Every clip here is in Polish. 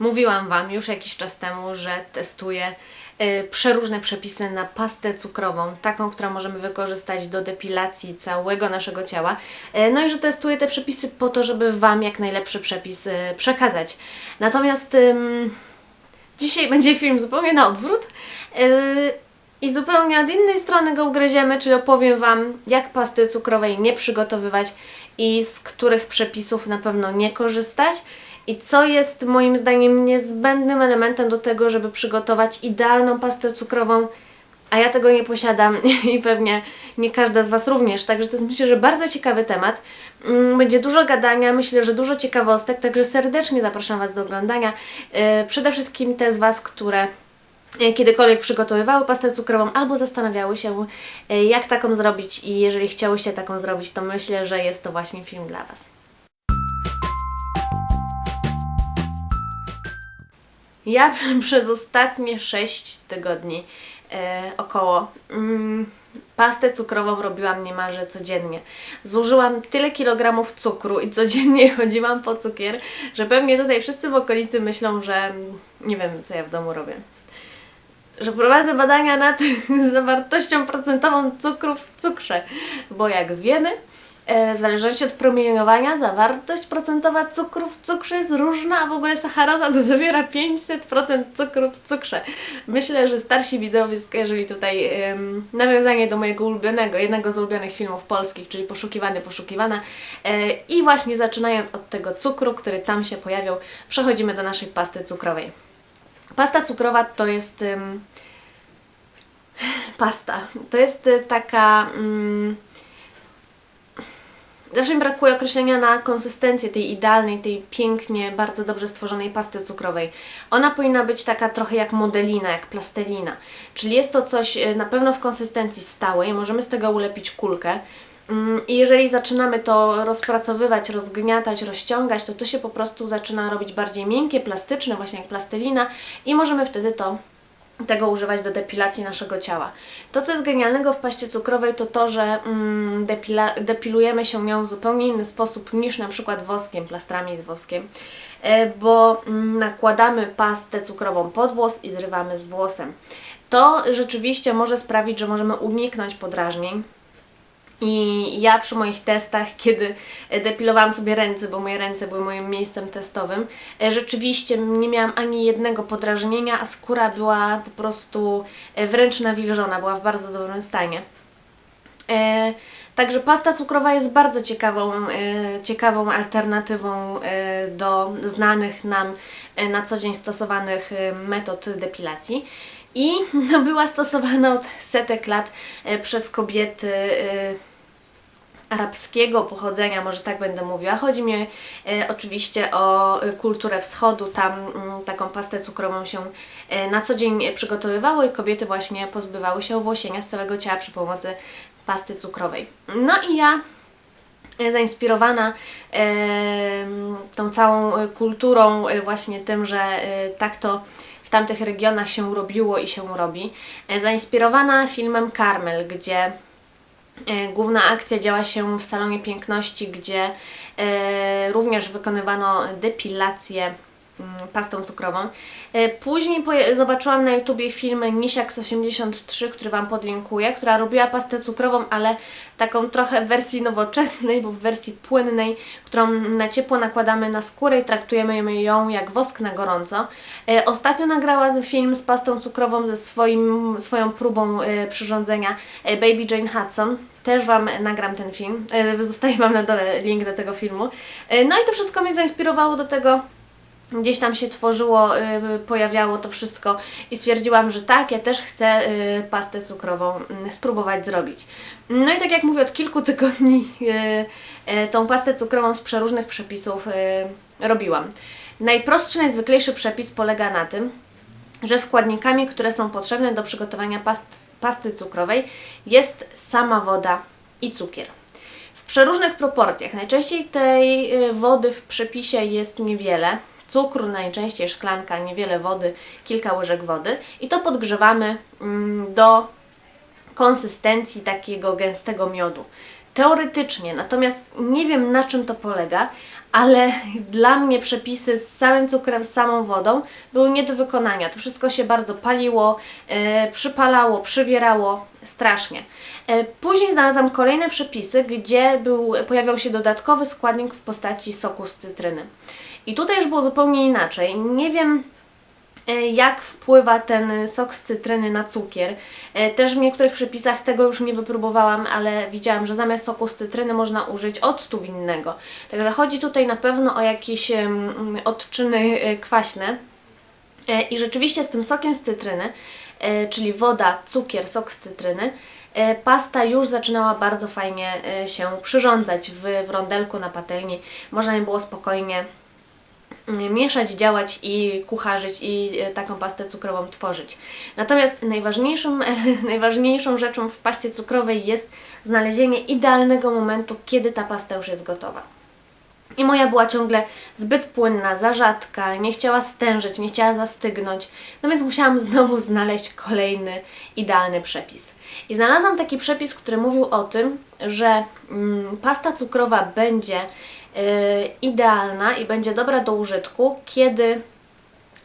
Mówiłam Wam już jakiś czas temu, że testuję y, przeróżne przepisy na pastę cukrową, taką, którą możemy wykorzystać do depilacji całego naszego ciała. Y, no i że testuję te przepisy po to, żeby Wam jak najlepszy przepis y, przekazać. Natomiast dzisiaj będzie film zupełnie na odwrót. i zupełnie od innej strony go ugryziemy, czyli opowiem Wam, jak pasty cukrowej nie przygotowywać i z których przepisów na pewno nie korzystać i co jest moim zdaniem niezbędnym elementem do tego, żeby przygotować idealną pastę cukrową, a ja tego nie posiadam i pewnie nie każda z Was również. Także to jest myślę, że bardzo ciekawy temat. Mm, Będzie dużo gadania, myślę, że dużo ciekawostek, także serdecznie zapraszam Was do oglądania. Yy, Przede wszystkim te z Was, które e, kiedykolwiek przygotowywały pastę cukrową albo zastanawiały się, e, jak taką zrobić i jeżeli chciałyście taką zrobić, to myślę, że jest to właśnie film dla Was. Ja przez ostatnie 6 tygodni e, około mm, pastę cukrową robiłam niemalże codziennie. Zużyłam tyle kilogramów cukru i codziennie chodziłam po cukier, że pewnie tutaj wszyscy w okolicy myślą, że nie wiem, co ja w domu robię. Że prowadzę badania nad zawartością procentową cukru w cukrze, bo jak wiemy, w zależności od promieniowania zawartość procentowa cukru w cukrze jest różna, a w ogóle sacharoza to zawiera 500% cukru w cukrze. Myślę, że starsi widzowie skojarzyli tutaj em, nawiązanie do mojego ulubionego, jednego z ulubionych filmów polskich, czyli Poszukiwany, Poszukiwana. E, I właśnie zaczynając od tego cukru, który tam się pojawiał, przechodzimy do naszej pasty cukrowej. Pasta cukrowa to jest pasta. To jest y, taka. Mm, Zawsze mi brakuje określenia na konsystencję tej idealnej, tej pięknie, bardzo dobrze stworzonej pasty cukrowej. Ona powinna być taka trochę jak modelina, jak plastelina. Czyli jest to coś e, na pewno w konsystencji stałej, możemy z tego ulepić kulkę. Mm, I jeżeli zaczynamy to rozpracowywać, rozgniatać, rozciągać, to to się po prostu zaczyna robić bardziej miękkie, plastyczne, właśnie jak plastelina i możemy wtedy to tego używać do depilacji naszego ciała. To, co jest genialnego w paście cukrowej, to to, że mm, depilujemy się nią w zupełnie inny sposób niż na przykład woskiem, plastrami z woskiem, e, bo mm, nakładamy pastę cukrową pod włos i zrywamy z włosem. To rzeczywiście może sprawić, że możemy uniknąć podrażnień, i ja przy moich testach, kiedy depilowałam sobie ręce, bo moje ręce były moim miejscem testowym, e, rzeczywiście nie miałam ani jednego podrażnienia, a skóra była po prostu e, wręcz nawilżona, była w bardzo dobrym stanie. E, Także pasta cukrowa jest bardzo ciekawą, e, ciekawą alternatywą e, do znanych nam e, na co dzień stosowanych e, metod depilacji. I no, była stosowana od setek lat e, przez kobiety e, arabskiego pochodzenia, może tak będę mówiła. Chodzi mi e, oczywiście o e, kulturę wschodu. Tam mm, taką pastę cukrową się e, na co dzień e, przygotowywało i kobiety właśnie pozbywały się owłosienia z całego ciała przy pomocy pasty cukrowej. No i ja e, zainspirowana em, tą całą e, kulturą, e, właśnie tym, że e, tak to w tamtych regionach się robiło i się robi, e, zainspirowana filmem Carmel, gdzie E, Główna akcja działa się w salonie piękności, gdzie e, również wykonywano depilację mm, pastą cukrową. E, Później zobaczyłam na YouTubie film Nisiaks83, który Wam podlinkuję, która robiła pastę cukrową, ale taką trochę w wersji nowoczesnej, bo w wersji płynnej, którą na ciepło nakładamy na skórę i traktujemy ją jak wosk na gorąco. E, Ostatnio nagrała film z pastą cukrową ze swoim, swoją próbą e, przyrządzenia e, Baby Jane Hudson. Też Wam nagram ten film. E, Zostaje Wam na dole link do tego filmu. E, No i to wszystko mnie zainspirowało do tego, gdzieś tam się tworzyło, y, pojawiało to wszystko i stwierdziłam, że tak, ja też chcę pastę cukrową y, spróbować zrobić. No i tak jak mówię, od kilku tygodni tą pastę cukrową z przeróżnych przepisów robiłam. Najprostszy, najzwyklejszy przepis polega na tym, że składnikami, które są potrzebne do przygotowania past, pasty cukrowej jest sama woda i cukier. W przeróżnych proporcjach. Najczęściej tej y, wody w przepisie jest niewiele. Cukru najczęściej szklanka, niewiele wody, kilka łyżek wody i to podgrzewamy mm, do konsystencji takiego gęstego miodu. Teoretycznie, natomiast nie wiem na czym to polega, ale dla mnie przepisy z samym cukrem, z samą wodą były nie do wykonania. To wszystko się bardzo paliło, e, przypalało, przywierało, strasznie. E, później znalazłam kolejne przepisy, gdzie był, pojawiał się dodatkowy składnik w postaci soku z cytryny. I tutaj już było zupełnie inaczej. Nie wiem, jak wpływa ten sok z cytryny na cukier. E, Też w niektórych przepisach tego już nie wypróbowałam, ale widziałam, że zamiast soku z cytryny można użyć octu winnego. Także chodzi tutaj na pewno o jakieś odczyny e, kwaśne. E, I rzeczywiście z tym sokiem z cytryny, e, czyli woda, cukier, sok z cytryny, e, pasta już zaczynała bardzo fajnie e, się przyrządzać w, rondelku na patelni. Można je było spokojnie mieszać, działać i kucharzyć i e, taką pastę cukrową tworzyć. Natomiast najważniejszym, najważniejszą rzeczą w paście cukrowej jest znalezienie idealnego momentu, kiedy ta pasta już jest gotowa. I moja była ciągle zbyt płynna, za rzadka, nie chciała stężyć, nie chciała zastygnąć, no więc musiałam znowu znaleźć kolejny idealny przepis. I znalazłam taki przepis, który mówił o tym, że mm, pasta cukrowa będzie idealna i będzie dobra do użytku, kiedy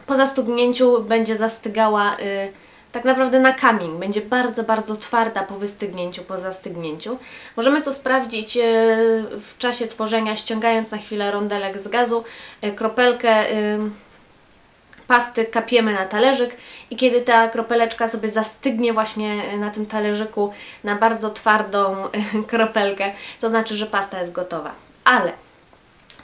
po zastygnięciu będzie zastygała y, tak naprawdę na kamień. Będzie bardzo, bardzo twarda po wystygnięciu, po zastygnięciu. Możemy to sprawdzić y, w czasie tworzenia, ściągając na chwilę rondelek z gazu, y, kropelkę y, pasty kapiemy na talerzyk i kiedy ta kropeleczka sobie zastygnie właśnie na tym talerzyku na bardzo twardą y, kropelkę, to znaczy, że pasta jest gotowa. Ale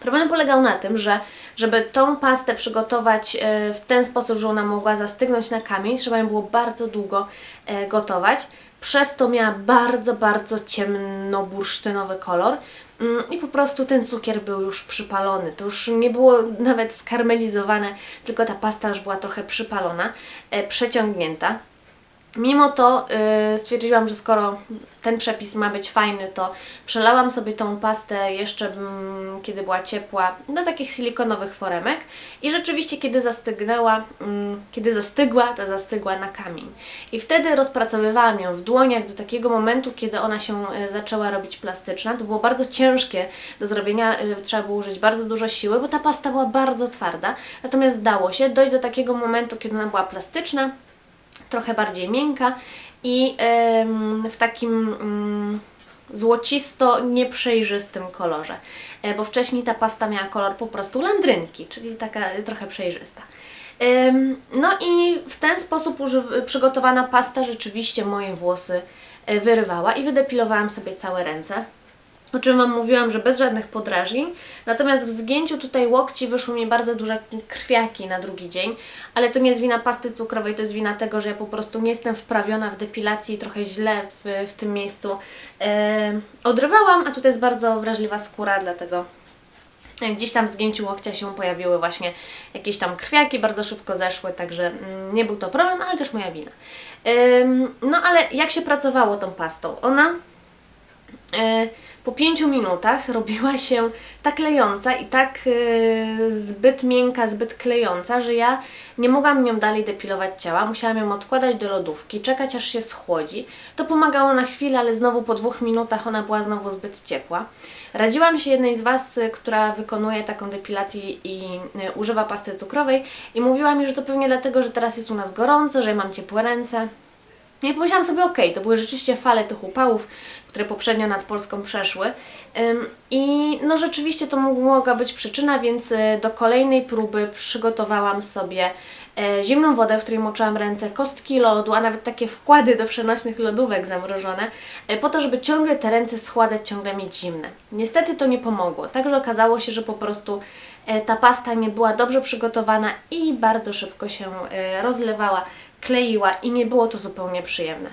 Problem polegał na tym, że żeby tą pastę przygotować e, w ten sposób, że ona mogła zastygnąć na kamień, trzeba ją było bardzo długo e, gotować. Przez to miała bardzo, bardzo ciemno-bursztynowy kolor Mm, i po prostu ten cukier był już przypalony. To już nie było nawet skarmelizowane, tylko ta pasta już była trochę przypalona, e, przeciągnięta. Mimo to yy, stwierdziłam, że skoro ten przepis ma być fajny, to przelałam sobie tą pastę jeszcze, mm, kiedy była ciepła, do takich silikonowych foremek i rzeczywiście, kiedy zastygnęła, mm, kiedy zastygła, to zastygła na kamień. I wtedy rozpracowywałam ją w dłoniach do takiego momentu, kiedy ona się y, zaczęła robić plastyczna. To było bardzo ciężkie do zrobienia, y, trzeba było użyć bardzo dużo siły, bo ta pasta była bardzo twarda. Natomiast dało się dojść do takiego momentu, kiedy ona była plastyczna, trochę bardziej miękka i w takim mm, złocisto nieprzejrzystym kolorze, E, bo wcześniej ta pasta miała kolor po prostu landrynki, czyli taka trochę przejrzysta. No i w ten sposób przygotowana pasta rzeczywiście moje włosy e, wyrywała i wydepilowałam sobie całe ręce o czym Wam mówiłam, że bez żadnych podrażnień. Natomiast w zgięciu tutaj łokci wyszły mi bardzo duże krwiaki na drugi dzień, ale to nie jest wina pasty cukrowej, to jest wina tego, że ja po prostu nie jestem wprawiona w depilacji i trochę źle w, w tym miejscu e, odrywałam, a tutaj jest bardzo wrażliwa skóra, dlatego gdzieś tam w zgięciu łokcia się pojawiły właśnie jakieś tam krwiaki, bardzo szybko zeszły, także mm, nie był to problem, ale też moja wina. Ym, no ale jak się pracowało tą pastą? Ona po pięciu minutach robiła się tak klejąca i tak e, zbyt miękka, zbyt klejąca, że ja nie mogłam nią dalej depilować ciała. Musiałam ją odkładać do lodówki, czekać aż się schłodzi. To pomagało na chwilę, ale znowu po dwóch minutach ona była znowu zbyt ciepła. Radziłam się jednej z Was, y, która wykonuje taką depilację i używa pasty cukrowej i mówiła mi, że to pewnie dlatego, że teraz jest u nas gorąco, że ja mam ciepłe ręce. No I pomyślałam sobie, okej, to były rzeczywiście fale tych upałów, które poprzednio nad Polską przeszły. I no rzeczywiście to mogła być przyczyna, więc y, do kolejnej próby przygotowałam sobie e, zimną wodę, w której moczyłam ręce, kostki lodu, a nawet takie wkłady do przenośnych lodówek zamrożone, e, po to, żeby ciągle te ręce schładzać, ciągle mieć zimne. Niestety to nie pomogło, także okazało się, że po prostu e, ta pasta nie była dobrze przygotowana i bardzo szybko się rozlewała, kleiła i nie było to zupełnie przyjemne.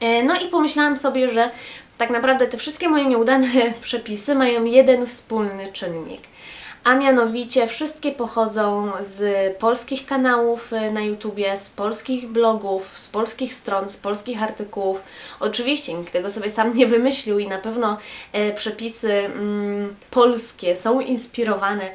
E, No i pomyślałam sobie, że tak naprawdę te wszystkie moje nieudane przepisy mają jeden wspólny czynnik. A mianowicie wszystkie pochodzą z polskich kanałów e, na YouTubie, z polskich blogów, z polskich stron, z polskich artykułów. Oczywiście nikt tego sobie sam nie wymyślił i na pewno e, przepisy mm, polskie są inspirowane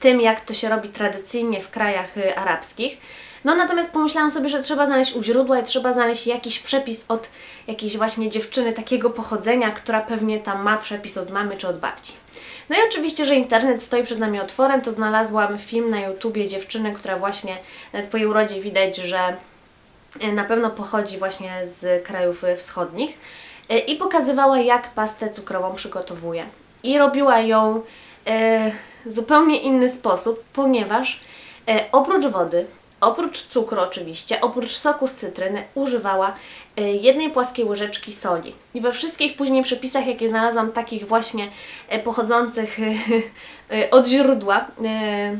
tym, jak to się robi tradycyjnie w krajach y, arabskich. No natomiast pomyślałam sobie, że trzeba znaleźć u źródła i trzeba znaleźć jakiś przepis od jakiejś właśnie dziewczyny takiego pochodzenia, która pewnie tam ma przepis od mamy czy od babci. No i oczywiście, że internet stoi przed nami otworem, to znalazłam film na YouTubie dziewczyny, która właśnie nawet po jej urodzie widać, że y, na pewno pochodzi właśnie z krajów y, wschodnich i pokazywała, jak pastę cukrową przygotowuje. I robiła ją zupełnie inny sposób, ponieważ e, oprócz wody, oprócz cukru oczywiście, oprócz soku z cytryny używała e, jednej płaskiej łyżeczki soli. I we wszystkich później przepisach, jakie znalazłam, takich właśnie e, pochodzących e, od źródła, e, e,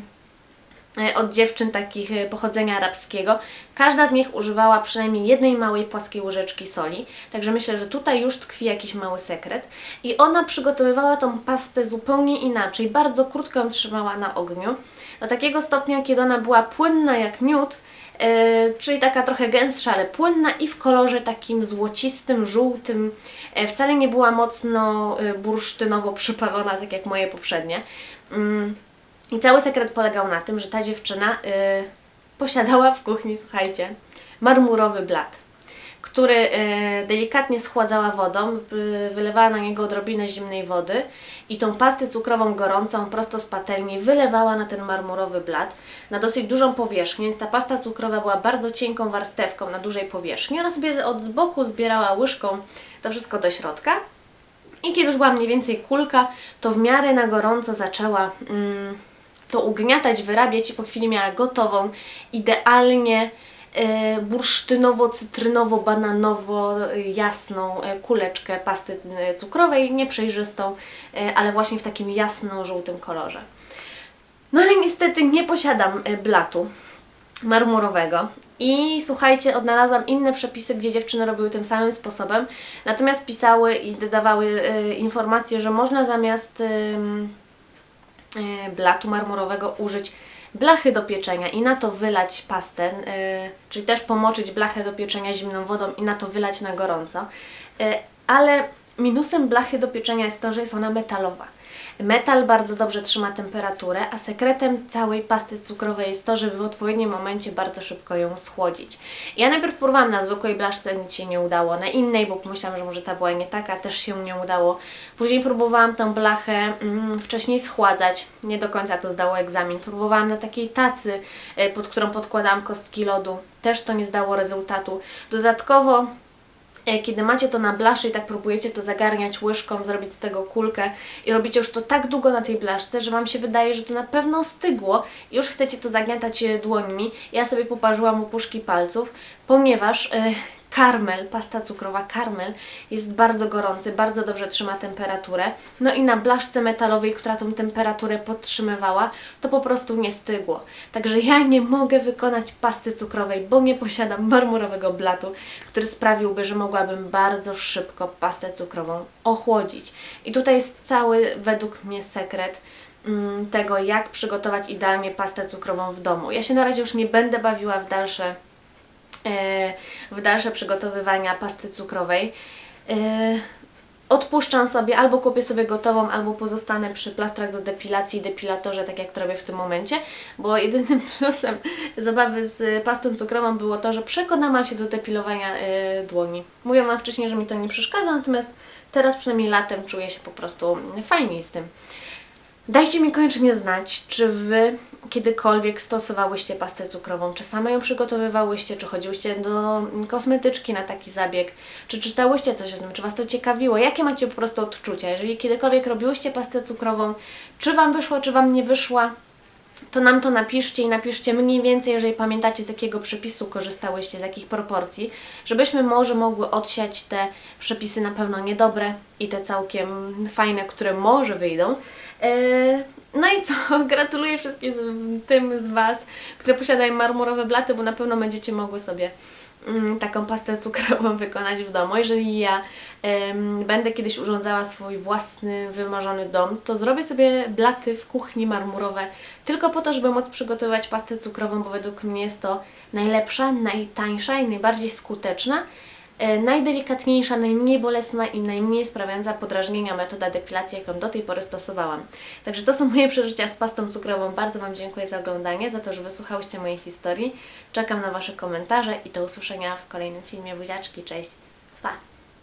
od dziewczyn takich e, pochodzenia arabskiego. Każda z nich używała przynajmniej jednej małej płaskiej łyżeczki soli, także myślę, że tutaj już tkwi jakiś mały sekret. I ona przygotowywała tą pastę zupełnie inaczej, bardzo krótko ją trzymała na ogniu, do takiego stopnia, kiedy ona była płynna jak miód, e, czyli taka trochę gęstsza, ale płynna i w kolorze takim złocistym, żółtym. E, wcale nie była mocno e, bursztynowo przypalona, tak jak moje poprzednie. Mm. I cały sekret polegał na tym, że ta dziewczyna y, posiadała w kuchni, słuchajcie, marmurowy blat, który y, delikatnie schładzała wodą, y, wylewała na niego odrobinę zimnej wody i tą pastę cukrową gorącą prosto z patelni wylewała na ten marmurowy blat na dosyć dużą powierzchnię, więc ta pasta cukrowa była bardzo cienką warstewką na dużej powierzchni. Ona sobie od z boku zbierała łyżką to wszystko do środka i kiedy już była mniej więcej kulka, to w miarę na gorąco zaczęła mm, to ugniatać, wyrabiać i po chwili miała gotową, idealnie e, bursztynowo-cytrynowo-bananowo-jasną e, kuleczkę pasty e, cukrowej, nieprzejrzystą, e, ale właśnie w takim jasno-żółtym kolorze. No ale niestety nie posiadam e, blatu marmurowego. I słuchajcie, odnalazłam inne przepisy, gdzie dziewczyny robiły tym samym sposobem, natomiast pisały i dodawały e, informacje, że można zamiast e, blatu marmurowego użyć blachy do pieczenia i na to wylać pastę, e, czyli też pomoczyć blachę do pieczenia zimną wodą i na to wylać na gorąco. E, ale minusem blachy do pieczenia jest to, że jest ona metalowa. Metal bardzo dobrze trzyma temperaturę, a sekretem całej pasty cukrowej jest to, żeby w odpowiednim momencie bardzo szybko ją schłodzić. Ja najpierw próbowałam na zwykłej blaszce, nic się nie udało, na innej, bo pomyślałam, że może ta była nie taka, też się nie udało. Później próbowałam tą blachę mm, wcześniej schładzać, nie do końca to zdało egzamin. Próbowałam na takiej tacy, y, pod którą podkładałam kostki lodu, też to nie zdało rezultatu. Dodatkowo E, kiedy macie to na blaszy i tak próbujecie to zagarniać łyżką, zrobić z tego kulkę i robicie już to tak długo na tej blaszce, że Wam się wydaje, że to na pewno stygło i już chcecie to zagniatać e, dłońmi. Ja sobie poparzyłam opuszki palców, ponieważ e, karmel, pasta cukrowa karmel jest bardzo gorący, bardzo dobrze trzyma temperaturę. No i na blaszce metalowej, która tą temperaturę podtrzymywała, to po prostu nie stygło. Także ja nie mogę wykonać pasty cukrowej, bo nie posiadam marmurowego blatu, który sprawiłby, że mogłabym bardzo szybko pastę cukrową ochłodzić. I tutaj jest cały, według mnie, sekret mm, tego, jak przygotować idealnie pastę cukrową w domu. Ja się na razie już nie będę bawiła w dalsze w dalsze przygotowywania pasty cukrowej. E, Odpuszczam sobie, albo kupię sobie gotową, albo pozostanę przy plastrach do depilacji, depilatorze, tak jak to robię w tym momencie, bo jedynym plusem zabawy z pastą cukrową było to, że przekonałam się do depilowania e, dłoni. Mówiłam Wam wcześniej, że mi to nie przeszkadza, natomiast teraz przynajmniej latem czuję się po prostu fajniej z tym. Dajcie mi koniecznie znać, czy Wy kiedykolwiek stosowałyście pastę cukrową, czy same ją przygotowywałyście, czy chodziłyście do kosmetyczki na taki zabieg, czy czytałyście coś o tym, czy Was to ciekawiło, jakie macie po prostu odczucia, jeżeli kiedykolwiek robiłyście pastę cukrową, czy Wam wyszła, czy Wam nie wyszła, to nam to napiszcie i napiszcie mniej więcej, jeżeli pamiętacie z jakiego przepisu korzystałyście, z jakich proporcji, żebyśmy może mogły odsiać te przepisy na pewno niedobre i te całkiem fajne, które może wyjdą. Eee, No i co? Gratuluję wszystkim z- tym z Was, które posiadają marmurowe blaty, bo na pewno będziecie mogły sobie mm, taką pastę cukrową wykonać w domu. Jeżeli ja em, będę kiedyś urządzała swój własny, wymarzony dom, to zrobię sobie blaty w kuchni marmurowe tylko po to, żeby móc przygotowywać pastę cukrową, bo według mnie jest to najlepsza, najtańsza i najbardziej skuteczna najdelikatniejsza, najmniej bolesna i najmniej sprawiająca podrażnienia metoda depilacji, jaką do tej pory stosowałam. Także to są moje przeżycia z pastą cukrową. Bardzo Wam dziękuję za oglądanie, za to, że wysłuchałyście mojej historii. Czekam na Wasze komentarze i do usłyszenia w kolejnym filmie. Buziaczki, cześć!